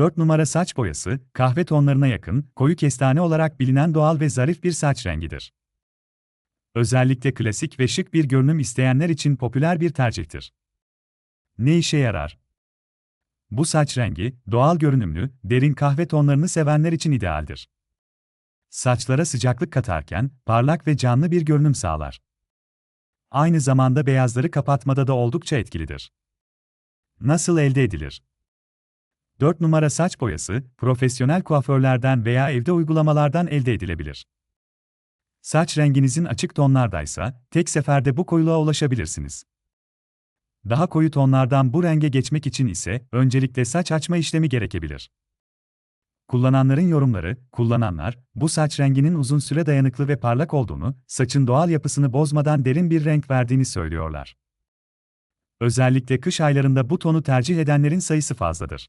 4 numara saç boyası, kahve tonlarına yakın, koyu kestane olarak bilinen doğal ve zarif bir saç rengidir. Özellikle klasik ve şık bir görünüm isteyenler için popüler bir tercihtir. Ne işe yarar? Bu saç rengi, doğal görünümlü, derin kahve tonlarını sevenler için idealdir. Saçlara sıcaklık katarken, parlak ve canlı bir görünüm sağlar. Aynı zamanda beyazları kapatmada da oldukça etkilidir. Nasıl elde edilir? 4 numara saç boyası, profesyonel kuaförlerden veya evde uygulamalardan elde edilebilir. Saç renginizin açık tonlardaysa, tek seferde bu koyuluğa ulaşabilirsiniz. Daha koyu tonlardan bu renge geçmek için ise öncelikle saç açma işlemi gerekebilir. Kullananların yorumları, kullananlar, bu saç renginin uzun süre dayanıklı ve parlak olduğunu, saçın doğal yapısını bozmadan derin bir renk verdiğini söylüyorlar. Özellikle kış aylarında bu tonu tercih edenlerin sayısı fazladır.